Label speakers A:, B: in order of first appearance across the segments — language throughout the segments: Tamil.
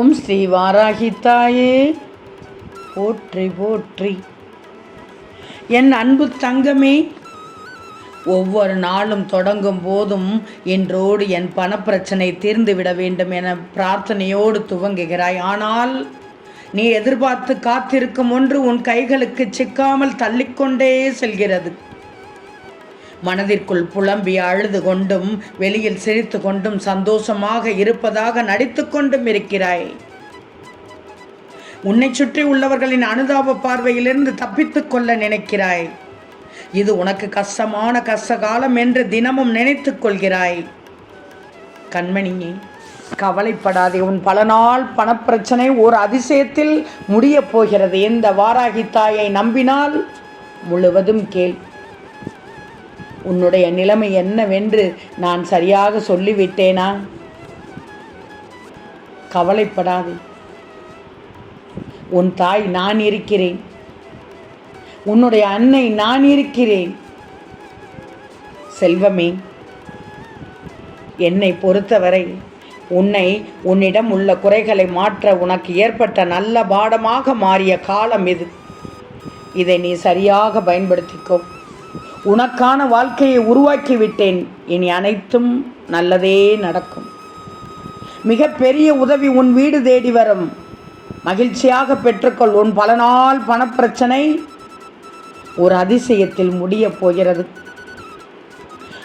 A: ஓம் ஸ்ரீ வாராகித்தாயே. போற்றி போற்றி. என் அன்பு தங்கமே ஒவ்வொரு நாளும் தொடங்கும் போதும் என்றோடு என் பணப்பிரச்சனை தீர்ந்துவிட வேண்டும் என பிரார்த்தனையோடு துவங்குகிறாய். ஆனால் நீ எதிர்பார்த்து காத்திருக்கும் ஒன்று உன் கைகளுக்கு சிக்காமல் தள்ளிக்கொண்டே செல்கிறது. மனதிற்குள் புலம்பி அழுது கொண்டும் வெளியில் சிரித்து கொண்டும் சந்தோஷமாக இருப்பதாக நடித்து கொண்டும் இருக்கிறாய். உன்னை சுற்றி உள்ளவர்களின் அனுதாப பார்வையிலிருந்து தப்பித்துக் கொள்ள நினைக்கிறாய். இது உனக்கு கஷ்டமான கஷ்ட காலம் என்று தினமும் நினைத்துக் கொள்கிறாய். கண்மணியே கவலைப்படாதே. உன் பல நாள் பணப்பிரச்சனை ஒரு அதிசயத்தில் முடியப் போகிறது. இந்த வாராகி தாயை நம்பினால் முழுவதும் கேள். உன்னுடைய நிலைமை என்னவென்று நான் சரியாக சொல்லிவிட்டேனா? கவலைப்படாதே. உன் தாய் நான் இருக்கிறேன். உன்னுடைய அன்னை நான் இருக்கிறேன். செல்வமே என்னை பொறுத்தவரை உன்னை உன்னிடம் உள்ள குறைகளை மாற்ற உனக்கு ஏற்பட்ட நல்ல பாடமாக மாறிய காலம் இது. இதை நீ சரியாக பயன்படுத்திக்கோ. உனக்கான வாழ்க்கையை உருவாக்கி விட்டேன் இனி அனைத்தும் நல்லதே நடக்கும். மிகப்பெரிய உதவி உன் வீடு தேடி வரும். மகிழ்ச்சியாக பெற்றுக்கொள். உன் பல நாள் பணப்பிரச்சனை ஒரு அதிசயத்தில் முடியப் போகிறது.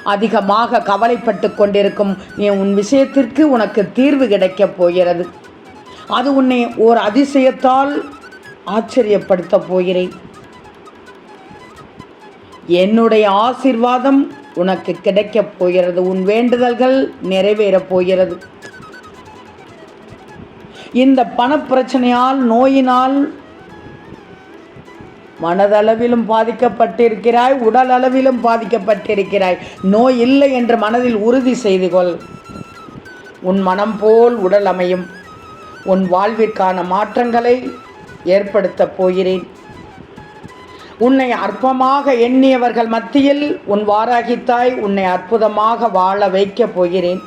A: அதிகமாக கவலைப்பட்டு கொண்டிருக்கும் நீ உன் விஷயத்திற்கு உனக்கு தீர்வு கிடைக்கப் போகிறது. அது உன்னை ஒரு அதிசயத்தால் ஆச்சரியப்படுத்தப் போகிறேன். என்னுடைய ஆசிர்வாதம் உனக்கு கிடைக்கப் போகிறது. உன் வேண்டுதல்கள் நிறைவேறப் போகிறது. இந்த பணப்பிரச்சனையால் நோயினால் மனதளவிலும் பாதிக்கப்பட்டிருக்கிறாய் உடல் அளவிலும் பாதிக்கப்பட்டிருக்கிறாய். நோய் இல்லை என்று மனதில் உறுதி செய்து கொள். உன் மனம் போல் உடல் அமையும். உன் வாழ்விற்கான மாற்றங்களை ஏற்படுத்தப் போகிறேன். உன்னை அற்பமாக எண்ணியவர்கள் மத்தியில் உன் வாராகித்தாய் உன்னை அற்புதமாக வாழ வைக்கப் போகிறேன்.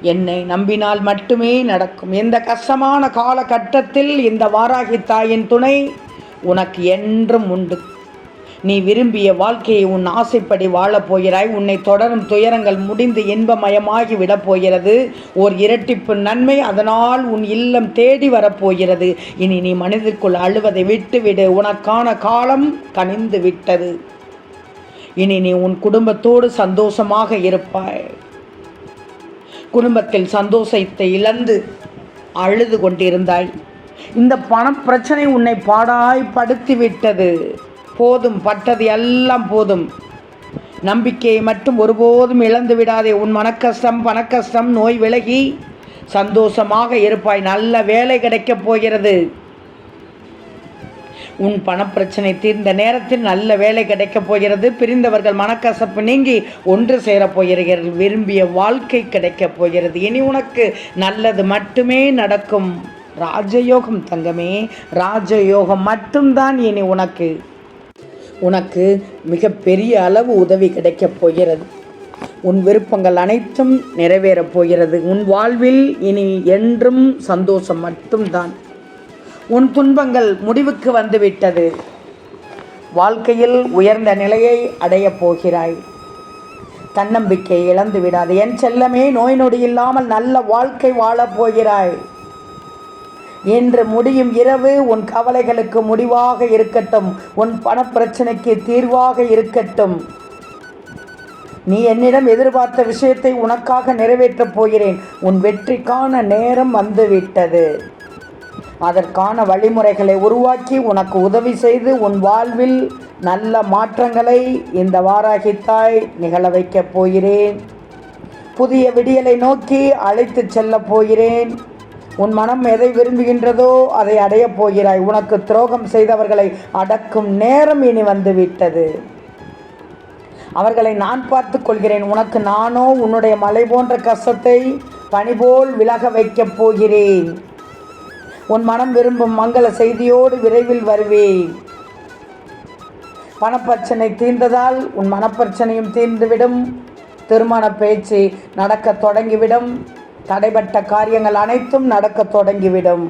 A: என்னை நம்பினால் மட்டுமே நடக்கும். இந்த கஷ்டமான காலகட்டத்தில் இந்த வாராகி தாயின் துணை உனக்கு என்றும் உண்டு. நீ விரும்பிய வாழ்க்கையை உன் ஆசைப்படி வாழப் போகிறாய். உன்னை தொடரும் துயரங்கள் முடிந்து இன்பமயமாகி விடப் போகிறது. ஓர் இரட்டிப்பு நன்மை அதனால் உன் இல்லம் தேடி வரப்போகிறது இனி நீ மனதிற்குள் அழுவதை விட்டுவிடு. உனக்கான காலம் கனிந்து விட்டது. இனி நீ உன் குடும்பத்தோடு சந்தோஷமாக இருப்பாய். குடும்பத்தில் சந்தோஷத்தை இழந்து அழுது கொண்டிருந்தாய். இந்த பணப்பிரச்சனை உன்னை பாடாய்படுத்தி விட்டது. போதும் பட்டது எல்லாம் போதும். நம்பிக்கையை மட்டும் ஒருபோதும் இழந்து விடாதே. உன் மனக்கஷ்டம் பணக்கஷ்டம் நோய் விலகி சந்தோஷமாக இருப்பாய். நல்ல வேலை கிடைக்கப் போகிறது. உன் பணப்பிரச்சனை தீர்ந்த நேரத்தில் நல்ல வேலை கிடைக்கப் போகிறது. பிரிந்தவர்கள் மனக்கசப்பு நீங்கி ஒன்று சேரப் போகிறீர்கள். விரும்பிய வாழ்க்கை கிடைக்கப் போகிறது. இனி உனக்கு நல்லது மட்டுமே நடக்கும். ராஜயோகம் தங்கமே. ராஜயோகம் மட்டும்தான் இனி உனக்கு. உனக்கு மிகப்பெரிய அளவு உதவி கிடைக்கப் போகிறது. உன் விருப்பங்கள் அனைத்தும் நிறைவேறப் போகிறது. உன் வாழ்வில் இனி என்றும் சந்தோஷம் மட்டும்தான். உன் துன்பங்கள் முடிவுக்கு வந்துவிட்டது. வாழ்க்கையில் உயர்ந்த நிலையை அடையப் போகிறாய். தன்னம்பிக்கை இழந்து விடாது என் செல்லமே நோய் நொடி இல்லாமல் நல்ல வாழ்க்கை வாழப் போகிறாய். இன்று முடியும் இரவு உன் கவலைகளுக்கு முடிவாக இருக்கட்டும். உன் பணப்பிரச்சனைக்கு தீர்வாக இருக்கட்டும். நீ என்னிடம் எதிர்பார்த்த விஷயத்தை உனக்காக நிறைவேற்றப் போகிறேன். உன் வெற்றிக்கான நேரம் வந்துவிட்டது. அதற்கான வழிமுறைகளை உருவாக்கி உனக்கு உதவி செய்து உன் வாழ்வில் நல்ல மாற்றங்களை இந்த வாராகித்தாய் நிகழ வைக்கப் போகிறேன். புதிய விடியலை நோக்கி அழைத்து செல்லப் போகிறேன். உன் மனம் எதை விரும்புகின்றதோ அதை அடையப் போகிறாய். உனக்கு துரோகம் செய்தவர்களை அடக்கும் நேரம் இனி வந்துவிட்டது. அவர்களை நான் பார்த்து கொள்கிறேன். உனக்கு நானோ உன்னுடைய மலை போன்ற கஷ்டத்தை பணிபோல் விலக வைக்கப் போகிறேன். உன் மனம் விரும்பும் மங்கள செய்தியோடு விரைவில் வருவேன். பணப்பிரச்சனை தீர்ந்ததால் உன் மனப்பிரச்சனையும் தீர்ந்துவிடும். திருமண பேச்சு நடக்க தொடங்கிவிடும். தடைப்பட்ட காரியங்கள் அனைத்தும் நடக்கத் தொடங்கிவிடும்.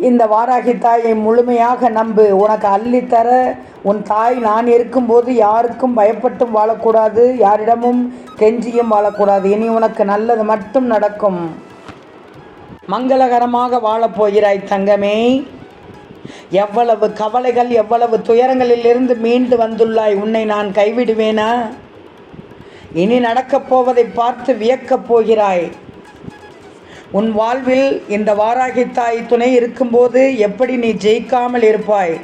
A: இந்த வாராகி தாயை முழுமையாக நம்பு. உனக்கு அள்ளித்தர உன் தாய் நான் இருக்கும்போது யாருக்கும் பயப்பட்டும் வாழக்கூடாது யாரிடமும் கெஞ்சியும் வாழக்கூடாது. இனி உனக்கு நல்லது மட்டும் நடக்கும். மங்களகரமாக வாழப்போகிறாய் தங்கமே. எவ்வளவு கவலைகள் எவ்வளவு துயரங்களிலிருந்து மீண்டு வந்துள்ளாய். உன்னை நான் கைவிடுவேனா? இனி நடக்கப் போவதை பார்த்து வியக்கப் போகிறாய். உன் வாழ்வில் இந்த வாராகி தாய் துணை இருக்கும்போது எப்படி நீ ஜெயிக்காமல் இருப்பாய்?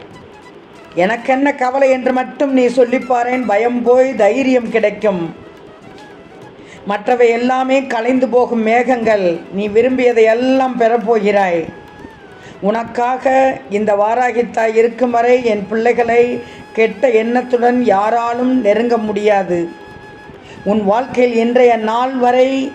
A: எனக்கென்ன கவலை என்று மட்டும் நீ சொல்லிப்பாரேன் பயம் போய் தைரியம் கிடைக்கும். மற்றவை எல்லாமே கலைந்து போகும் மேகங்கள் நீ விரும்பியதை எல்லாம் பெறப்போகிறாய் உனக்காக இந்த வாராகித்தாய் இருக்கும் வரை என் பிள்ளைகளை கெட்ட எண்ணத்துடன் யாராலும் நெருங்க முடியாது. உன் வாழ்க்கையில் இன்றைய நாள் வரை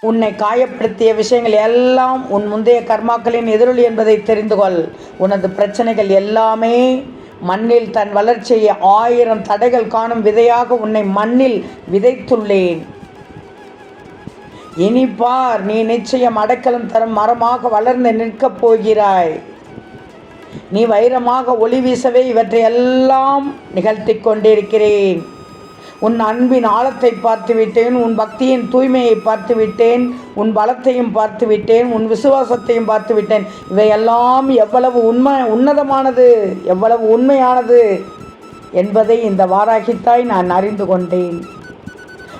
A: உன்னை காயப்படுத்திய விஷயங்கள் எல்லாம் உன் முந்தைய கர்மாக்களின் எதிரொலி என்பதை தெரிந்து கொள். உனது பிரச்சனைகள் எல்லாமே மண்ணில் தன் வளர்ச்சியை ஆயிரம் தடைகள் காணும் விதையாக உன்னை மண்ணில் விதைத்துள்ளேன். இனி பார் நீ நிச்சயம் அடைக்கலம் தரும் மரமாக வளர்ந்து நிற்கப் போகிறாய். நீ வைரமாக ஒளி வீசவே இவற்றை எல்லாம் நிகழ்த்தி கொண்டிருக்கிறேன். உன் அன்பின் ஆழத்தை பார்த்து விட்டேன் உன் பக்தியின் தூய்மையை பார்த்து விட்டேன் உன் பலத்தையும் பார்த்து விட்டேன் உன் விசுவாசத்தையும் பார்த்து விட்டேன் இவையெல்லாம் எவ்வளவு உண்மை உன்னதமானது எவ்வளவு உண்மையானது என்பதை இந்த வாராகித்தாய் நான் அறிந்து கொண்டேன்.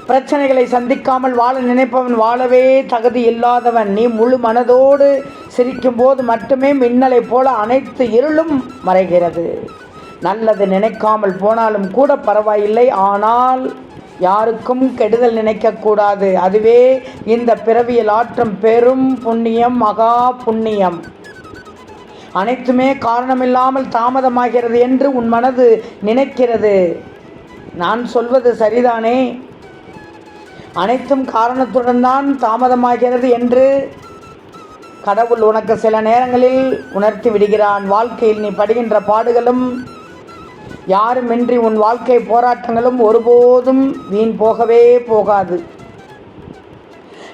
A: பிரச்சனைகளை சந்திக்காமல் வாழ நினைப்பவன் வாழவே தகுதி இல்லாதவன். நீ முழு மனதோடு சிரிக்கும்போது மட்டுமே மின்னலை போல அனைத்து இருளும் மறைகிறது. நல்லது நினைக்காமல் போனாலும் கூட பரவாயில்லை. ஆனால் யாருக்கும் கெடுதல் நினைக்கக்கூடாது அதுவே இந்த பிறவியில் ஆற்றும் பெரும் புண்ணியம் மகா புண்ணியம். அனைத்துமே காரணமில்லாமல் தாமதமாகிறது என்று உன் மனது நினைக்கிறது. நான் சொல்வது சரிதானே? அனைத்தும் காரணத்துடன் தான் தாமதமாகிறது என்று கடவுள் உனக்கு சில நேரங்களில் உணர்த்தி விடுகிறான். வாழ்க்கையில் நீ படுகின்ற பாடுகளும் யாருமின்றி உன் வாழ்க்கை போராட்டங்களும் ஒருபோதும் வீண் போகவே போகாது.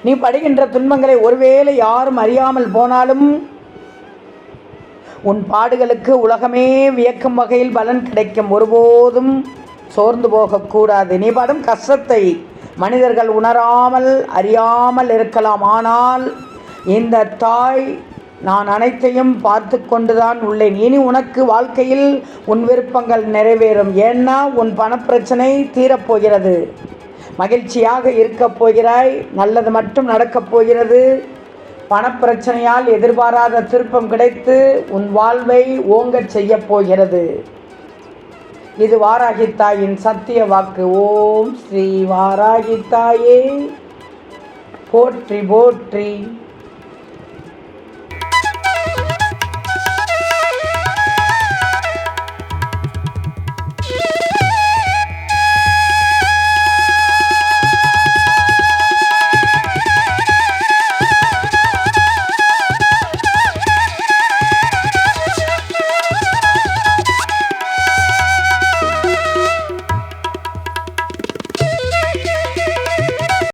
A: நீ படுகின்ற துன்பங்களை ஒருவேளை யாரும் அறியாமல் போனாலும் உன் பாடுகளுக்கு உலகமே வியக்கும் வகையில் பலன் கிடைக்கும். ஒருபோதும் சோர்ந்து போகக்கூடாது. நீ படும் கஷ்டத்தை மனிதர்கள் உணராமல் அறியாமல் இருக்கலாம். ஆனால் இந்த தாய் நான் அனைத்தையும் பார்த்து கொண்டுதான் உள்ளேன். இனி உனக்கு வாழ்க்கையில் உன் விருப்பங்கள் நிறைவேறும். ஏன்னா உன் பணப்பிரச்சனை தீரப்போகிறது. மகிழ்ச்சியாக இருக்கப் போகிறாய். நல்லது மட்டும் நடக்கப் போகிறது. பணப்பிரச்சனையால் எதிர்பாராத திருப்பம் கிடைத்து உன் வாழ்வை ஓங்கச் செய்யப் போகிறது. இது வாராகித்தாயின் சத்திய வாக்கு. ஓம் ஸ்ரீ வாராகித்தாயே. போற்றி போற்றி.